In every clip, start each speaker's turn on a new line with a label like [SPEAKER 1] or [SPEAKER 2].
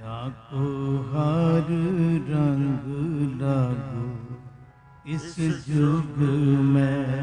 [SPEAKER 1] ਜਾ
[SPEAKER 2] ਹਰ ਰੰਗ ਲਾਗੋ ਇਸ ਜੁਗ ਮੈਂ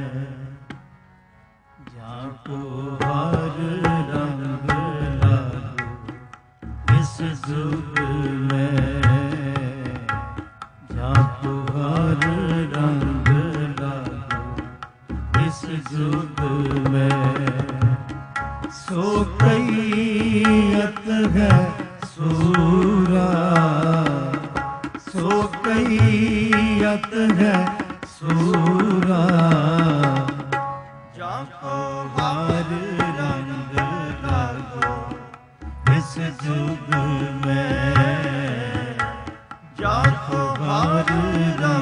[SPEAKER 2] ਇਸ ਮੈਂ
[SPEAKER 1] ਜਾ ਕੋ ਭਾਰ ਦਾ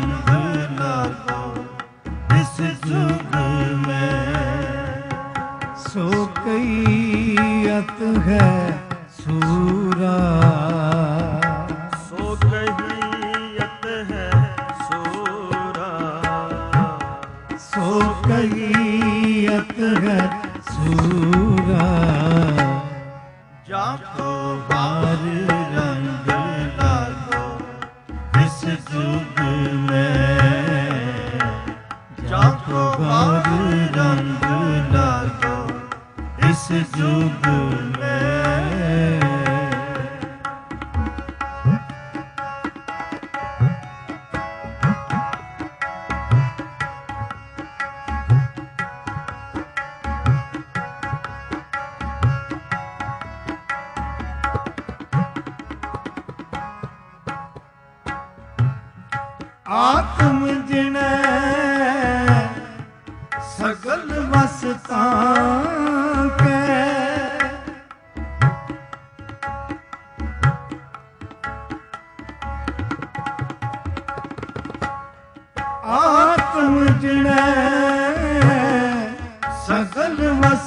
[SPEAKER 2] इस युग में ਆਤਮ ਜਿਣੈ ਸਗਲ ਵਸਤਾਂ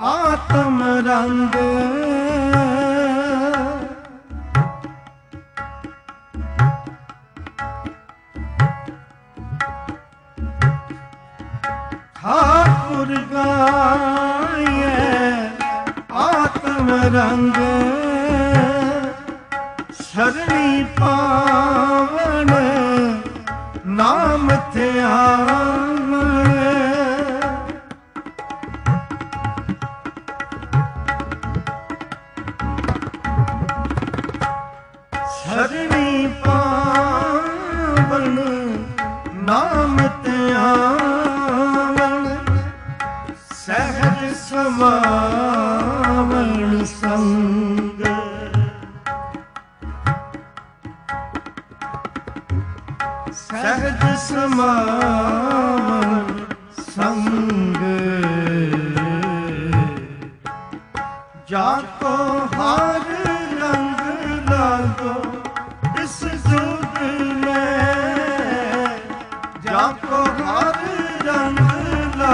[SPEAKER 2] ਆਤਮ
[SPEAKER 1] ਰੰਗ।
[SPEAKER 2] ਠਾਕੁਰ ਗਾਇਐ ਆਤਮ ਰੰਗ। ਸਰਣੀ ਪਾ ਨਿਮਤ ਆਵਣ ਸਹਜ ਸਮਾਵਣ ਸੰਗ। ਸਹਜ ਸਮਾਵਣ ਸੰਗ।
[SPEAKER 1] ਜਾ ਕੋ ਹਰ ਰੰਗ ਲਾਗੋ
[SPEAKER 2] ਇਸ ਨਾ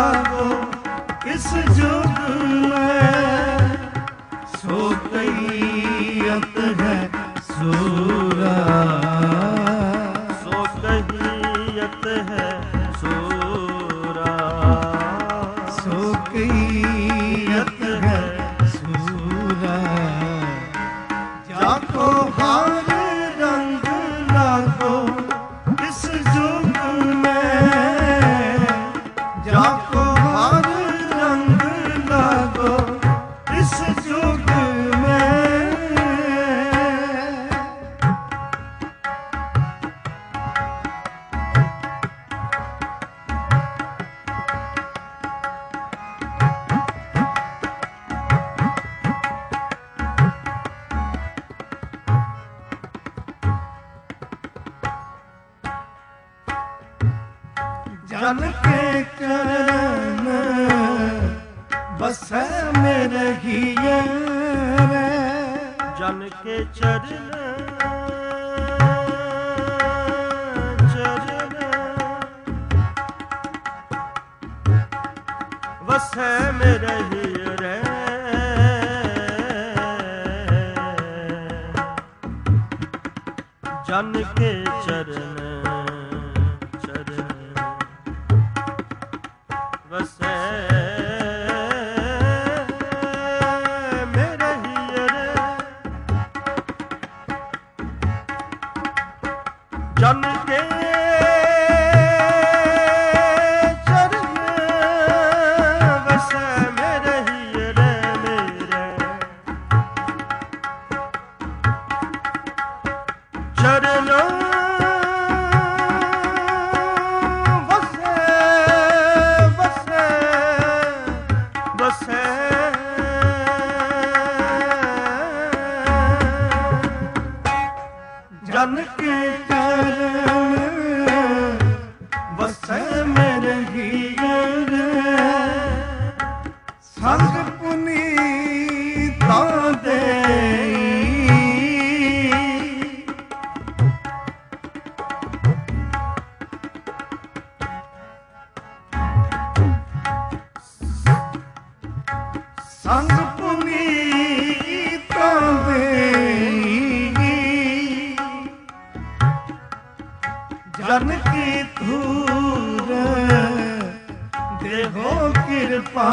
[SPEAKER 2] ਜਨ ਕੇ ਕਰਨ, ਬਸੈ ਮੇਰੇ ਹੀਏ
[SPEAKER 3] ਜਨ ਕੇ ਚਰਨ ਚਰਨ। ਵਸੈ ਮੇਰੇ ਹੀਏ ਰੇ। ਜਨ ਕੇ ਚਰਨ।
[SPEAKER 2] ਜਨ ਕੀ ਧੂਰ ਦੇਹੋ
[SPEAKER 1] ਕਿਰਪਾ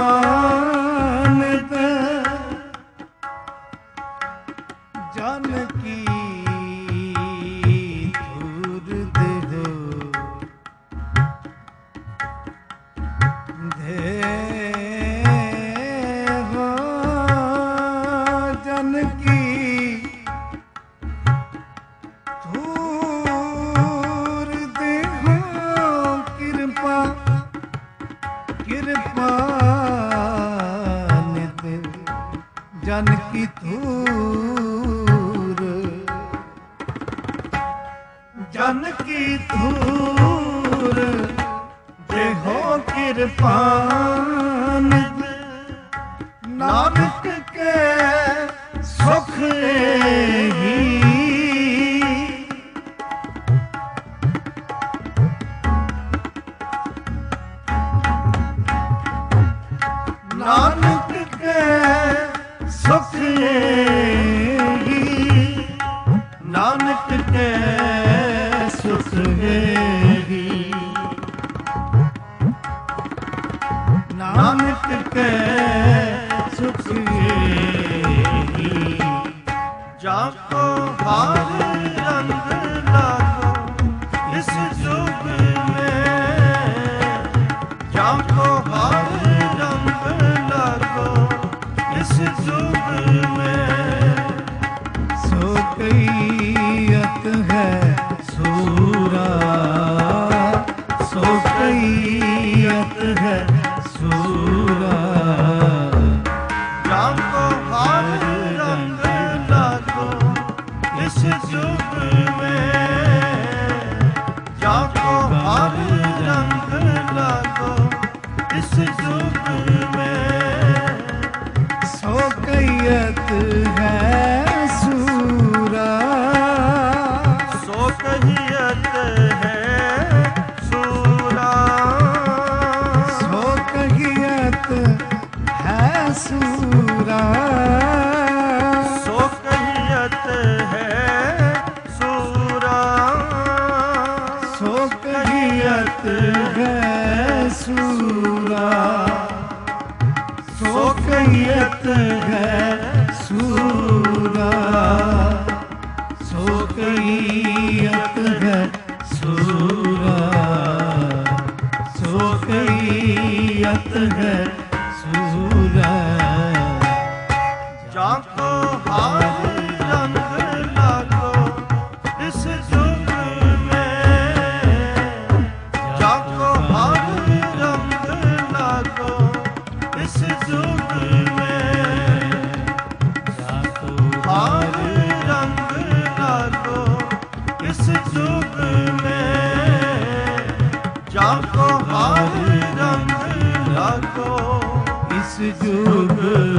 [SPEAKER 1] ਕੀ ਧੂਰ
[SPEAKER 2] ਜਿਹੋ ਕਿਰਪਾਨ। ਨਾਨਕ ਕੇ ਸੁਖ ਹੀ ਨਾਨਕ ਕੇ ਸੁਖ ਹੀ
[SPEAKER 3] ਜਾਪੋ ਹਰ ਕਹੀਤ
[SPEAKER 1] ਸੋ ਕਹੀਤ ਹੈ ਸੂਰਾ ਸੋ ਕਹੀਤ ਹੈ ਸੂਰਾ
[SPEAKER 2] ਜੁਗ ਵਿੱਚ